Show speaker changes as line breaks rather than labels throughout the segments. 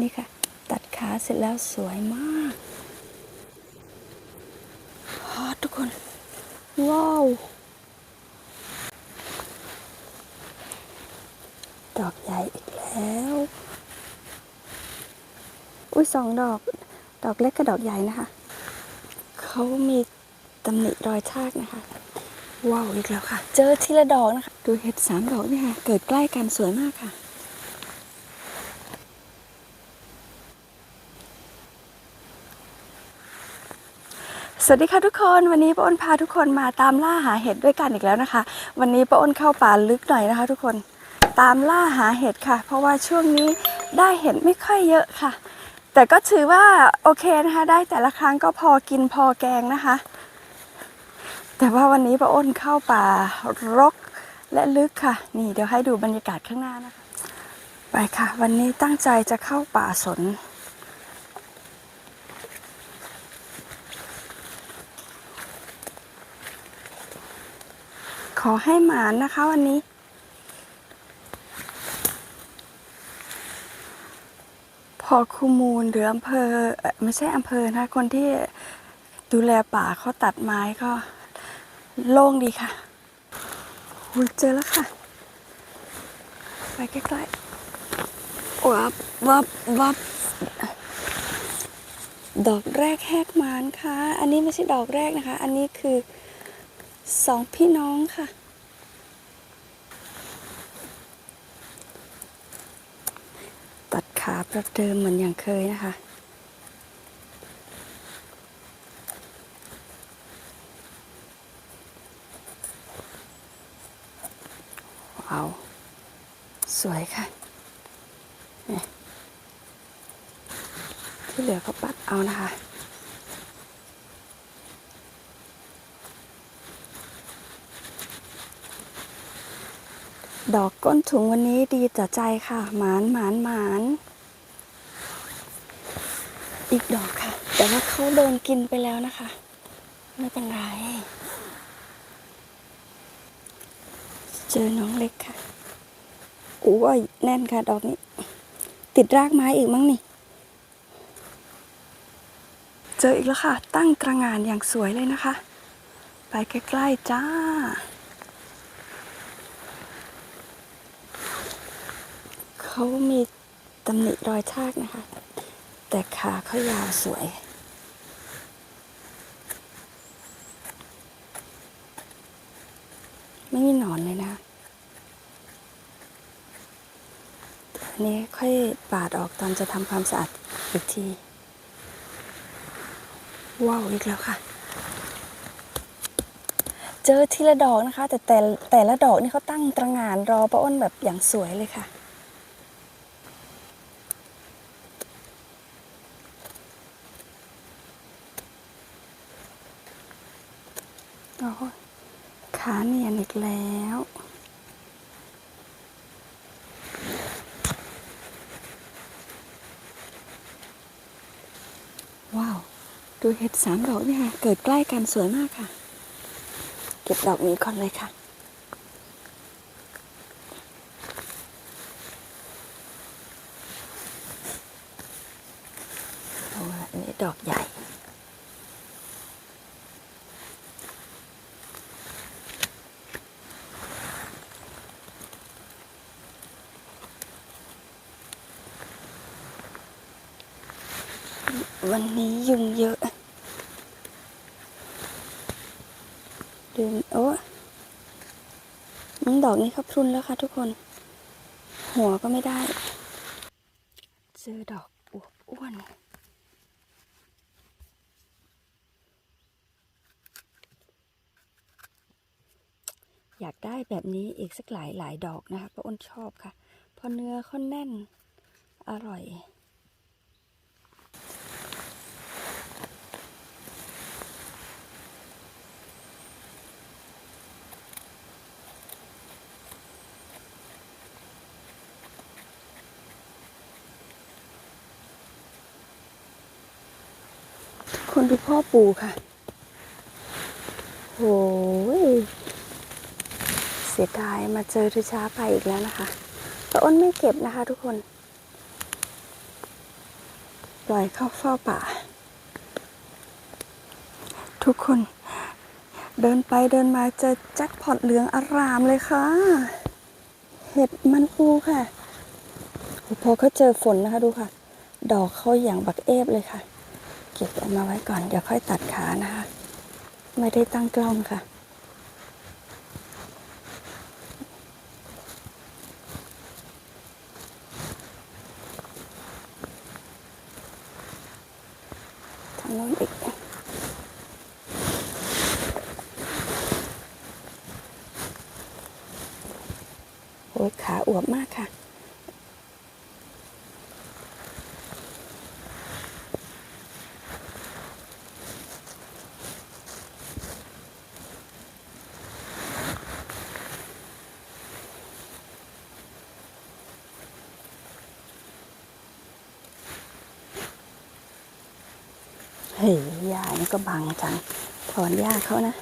นี่ค่ะ ตัดขาเสร็จแล้วสวยมากฮอตทุกคน ว้าว ดอกใหญ่อีกแล้ว อุ้ยสองดอก ดอกเล็กกับดอกใหญ่นะคะ เขามีตำหนิรอยทากนะคะ ว้าวอีกแล้วค่ะ เจอทีละดอกนะคะ ดูเห็ดสามดอกนี่ค่ะ เกิดใกล้กันสวยมากค่ะ สวัสดีค่ะทุกคนวันนี้ป้าอ้นพาทุกคนมาตามล่าหาเห็ดด้วยกันอีกแล้วนะคะ วันนี้ป้าอ้นเข้าป่าลึกหน่อยนะคะ ทุกคนตามล่าหาเห็ดค่ะ เพราะว่าช่วงนี้ได้เห็ดไม่ค่อยเยอะค่ะ แต่ก็ถือว่าโอเคนะคะ ได้แต่ละครั้งก็พอกินพอแกงนะคะ แต่ว่าวันนี้ป้าอ้นเข้าป่ารกและลึกค่ะ นี่เดี๋ยวให้ดูบรรยากาศข้างหน้านะคะ ไปค่ะ วันนี้ตั้งใจจะเข้าป่าสน อให้หมานนะคะวันนี้ พอคูมูลหรืออำเภอไม่ใช่อำเภอนะคนที่ดูแลป่าเขาตัดไม้ก็โล่งดีค่ะอุยเจอแล้วค่ะ ไปใกล้ๆวับวับวับดอกแรกแหกหมานค่ะ อันนี้ไม่ใช่ดอกแรกนะคะ อันนี้คือ สองพี่น้องค่ะ ตัดขาประเดิมเหมือนอย่างเคยนะคะ ว้าว สวยค่ะที่เหลือก็ปัดเอานะคะ ดอกก้นถุงวันนี้ดีต่อใจค่ะ หมานหมานหมาน อีกดอกค่ะ แต่ว่าเขาโดนกินไปแล้วนะคะ ไม่เป็นไร เจอน้องเล็กค่ะโอ้ยแน่นค่ะ ดอกนี้ ติดรากไม้อีกมั้งนี่ เจออีกแล้วค่ะ ตั้งตระงานอย่างสวยเลยนะคะ ไปใกล้ ๆ จ้า เขามีตำหนิรอยทากนะคะ แต่ขาเขายาวสวย ไม่มีหนอนเลยนะอันนี้ค่อยปาดออกตอนจะทำความสะอาดอีกที ว้าวอีกแล้วค่ะ เจอทีละดอกนะคะ แต่แต่แต่ละดอกนี่เขาตั้งตระงานรอป้าอ้นแบบอย่างสวยเลยค่ะ ขาเนียนอีกแล้วว้าว ดูเห็ดสามดอกนี่ค่ะ เกิดใกล้กันสวยมากค่ะ เก็บดอกนี้ก่อนเลยค่ะ โอ้ยอันนี้ดอกใหญ่ วันนี้ยุงเยอะดูโอ้น้องดอกนี้เขาพรุนแล้วค่ะทุกคน หัวก็ไม่ได้ เจอดอกอวบอ้วนอยากได้แบบนี้อีกสักหลายหลายดอกนะคะเพราะอ้นชอบค่ะ เพราะเนื้อเขาแน่นอร่อย คนดูพ่อปู่ค่ะ โหยเสียดายมาเจอทุช้าไปอีกแล้วนะคะแต่อ้นไม่เก็บนะคะทุกคน ปล่อยเข้าเฝ้าป่า ทุกคน เดินไปเดินมาเจอแจ็คพอตเหลืองอารามเลยค่ะ เห็ดมันปูค่ะ พอเขาเจอฝนนะคะดูค่ะ ดอกเขาอย่างบักเอฟเลยค่ะ เก็บเอามาไว้ก่อน เดี๋ยวค่อยตัดขานะคะ ไม่ได้ตั้งกล้องค่ะ ทางโน้นอีกโอ้ยขาอวบมากค่ะ ฮ้ยหญ้านี่ก็บังจัง ถอนหญ้าเขานะ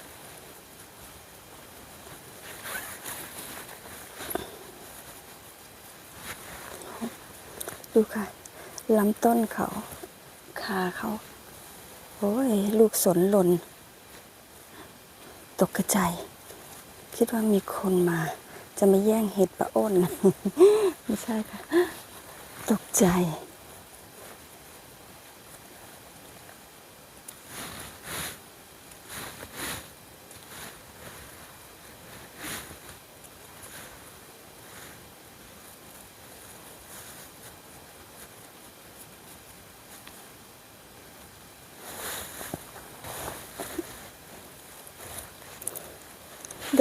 ดูค่ะลำต้นเขาขาเขา โอ้ย ลูกสนหล่น ตกกระจายคิดว่ามีคนมา จะมาแย่งเห็ดปะอ้นไม่ใช่ค่ะ ตกใจ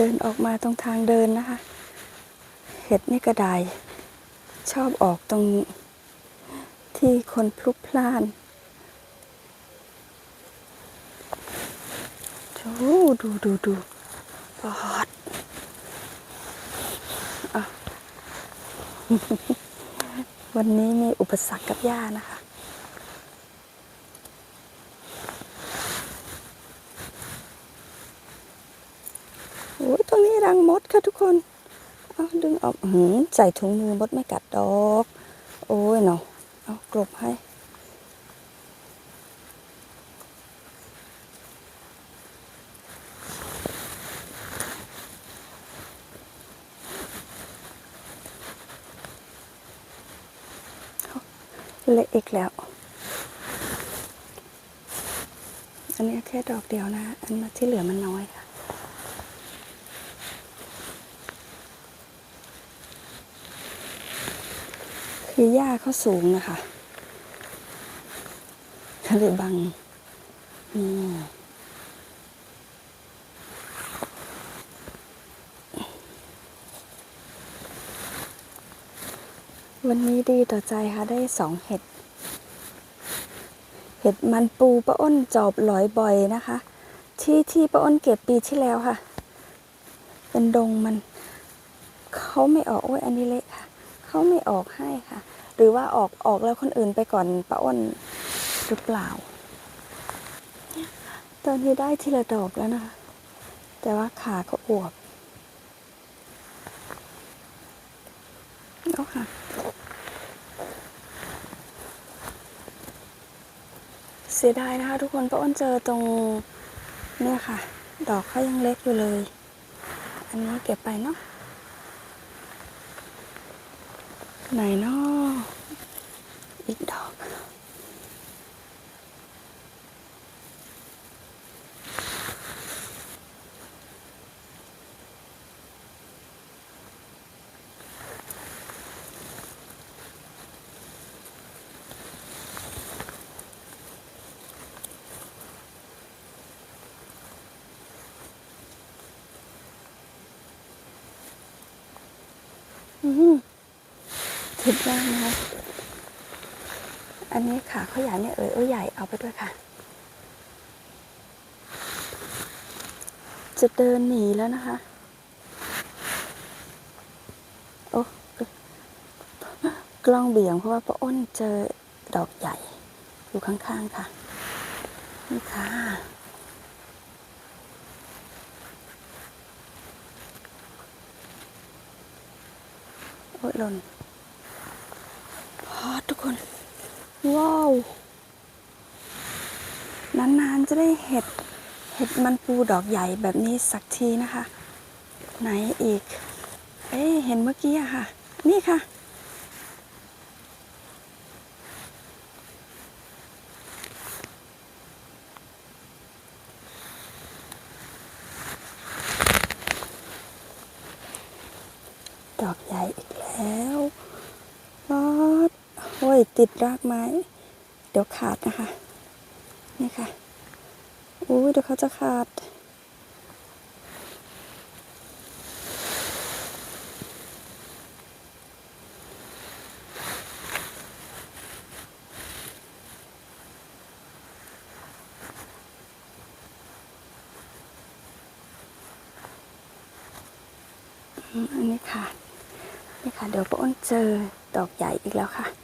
ดินออกมาตรงทางเดินนะคะ เห็ดนี่กระไดชอบออกตรงที่คนพลุกพล่านดูดูดูดูปอดอวันนี้มีอุปสรรคกับย่านะคะ โอ้ยตรงนี้รังมดค่ะทุกคนเอาดึงออกหืมใส่ถุงมือมดไม่กัดดอก โอ้ยเนาะเอากลบให้ เละอีกแล้ว อันนี้แค่ดอกเดียวนะ อันที่เหลือมันน้อยค่ะ คือหญ้าเขาสูงนะคะเขาเลยบังอืมวันนี้ดีต่อใจค่ะได้สองเห็ด เห็ดมันปูป้าอ้นจอบหลอยบ่อยนะคะ ที่ที่ป้าอ้นเก็บปีที่แล้วค่ะ เป็นดงมันเขาไม่ออกโอ้ยอันนี้เละค่ะเขาไม่ออกให้ค่ะ รือว่าออกออกแล้วคนอื่นไปก่อนป้าอ้นหรือเปล่า ตอนนี้ได้ทีละดอกแล้วนะคะ แต่ว่าขาเขาอวบเอาค่ะเสียดายนะคะทุกคนป้าอ้นเจอตรงเนี่ยค่ะ ดอกเขายังเล็กอยู่เลย อันนี้เก็บไปเนาะไหนเนาะ อืมถึงได้นะคะอันนี้ขาเขาใหญ่เนี่ยเออเออใหญ่เอาไปด้วยค่ะ จะเดินหนีแล้วนะคะ โอ้กล้องเบี่ยงเพราะว่าป้าอ้นเจอดอกใหญ่ อยู่ข้างๆค่ะ นี่ค่ะ เฮ้ยหล่นพอทุกคน ว้าว นานๆจะได้เห็ด เห็ดมันปูดอกใหญ่แบบนี้สักทีนะคะ ไหนอีก เอ๊เห็นเมื่อกี้อะค่ะ นี่ค่ะ ติดรากไม้ เดี๋ยวขาดนะคะ นี่ค่ะอุ้ยเดี๋ยวเขาจะขาด อันนี้ขาดนี่ค่ะ เดี๋ยวป้าอ้นเจอดอกใหญ่อีกแล้วค่ะ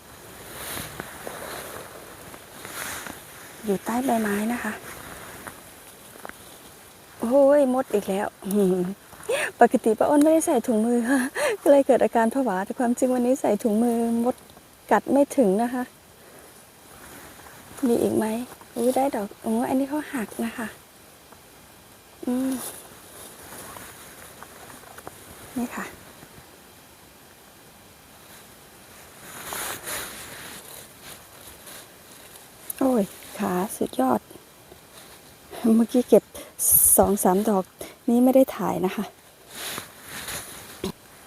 อยู่ใต้ใบไม้นะคะ โอ้ยมดอีกแล้วปกติป้าอ้นไม่ได้ใส่ถุงมือค่ะก็เลยเกิดอาการผวาแต่ความจริงวันนี้ใส่ถุงมือมดกัดไม่ถึงนะคะ มีอีกไหมอุ้ยได้ดอกโอ้อันนี้เขาหักนะคะ อืมนี่ค่ะ โอ้ย ขาสุดยอด เมื่อกี้เก็บสองสามดอกนี้ไม่ได้ถ่ายนะคะ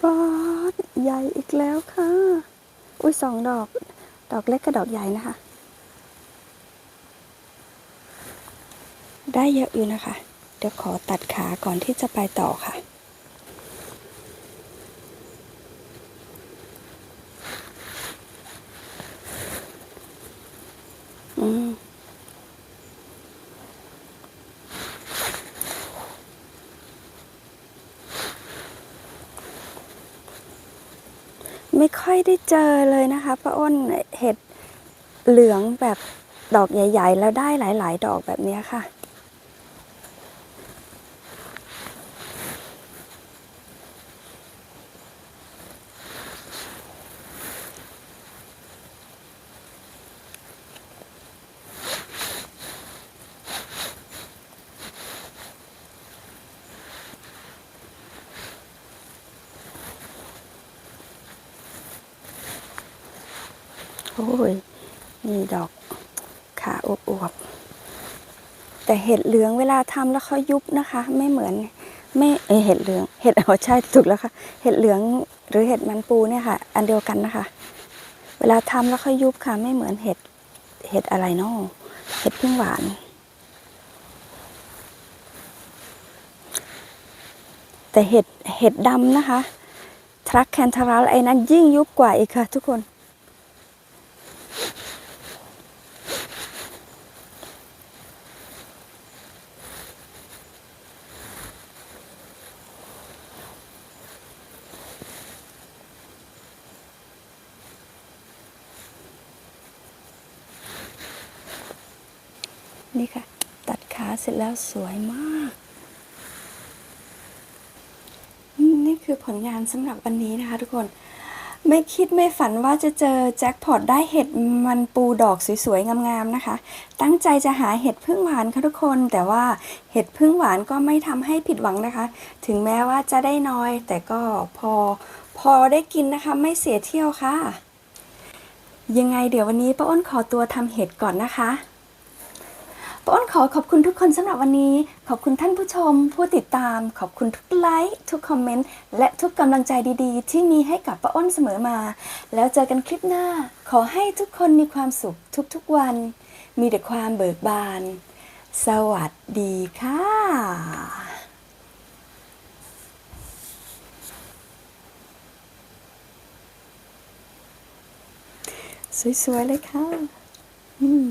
ปอดใหญ่อีกแล้วค่ะ อุ้ยสองดอก ดอกเล็กกับดอกใหญ่นะคะ ได้เยอะอยู่นะคะ เดี๋ยวขอตัดขาก่อนที่จะไปต่อค่ะ ไม่ค่อยได้เจอเลยนะคะป้าอ้นเห็ดเหลืองแบบดอกใหญ่ ๆ แล้วได้หลาย ๆ ดอกแบบนี้ค่ะ อ้ยนี่ดอกขาอวบๆแต่เห็ดเหลืองเวลาทำแล้วเขายุบนะคะ ไม่เหมือนไม่เห็ดเหลือง เห็ดอ๋อใช่ถูกแล้วค่ะ เห็ดเหลืองหรือเห็ดมันปูเนี่ยค่ะ อันเดียวกันนะคะ เวลาทำแล้วเขายุบค่ะ ไม่เหมือนเห็ดเห็ดอะไรเนาะเห็ดพึ่งหวาน แต่เห็ดเห็ดดำนะคะทรัคแคนทารัลไอ้นั้นยิ่งยุบกว่าอีกค่ะ ทุกคน นี่ค่ะ ตัดขาเสร็จแล้วสวยมาก นี่คือผลงานสำหรับวันนี้นะคะทุกคน ไม่คิดไม่ฝันว่าจะเจอแจ็คพอตได้เห็ดมันปูดอกสวยๆงามๆนะคะ ตั้งใจจะหาเห็ดพึ่งหวานค่ะทุกคน แต่ว่าเห็ดพึ่งหวานก็ไม่ทำให้ผิดหวังนะคะ ถึงแม้ว่าจะได้น้อย แต่ก็พอพอได้กินนะคะไม่เสียเที่ยวค่ะ ยังไงเดี๋ยววันนี้ป้าอ้นขอตัวทำเห็ดก่อนนะคะ ป้าอ้นขอขอบคุณทุกคนสำหรับวันนี้ ขอบคุณท่านผู้ชม ผู้ติดตาม ขอบคุณทุกไลค์ทุกคอมเมนต์ และทุกกำลังใจดีๆ ที่มีให้กับป้าอ้นเสมอมา แล้วเจอกันคลิปหน้า ขอให้ทุกคนมีความสุขทุกๆวัน มีแต่ความเบิกบาน สวัสดีค่ะสวยๆเลยค่ะ อืม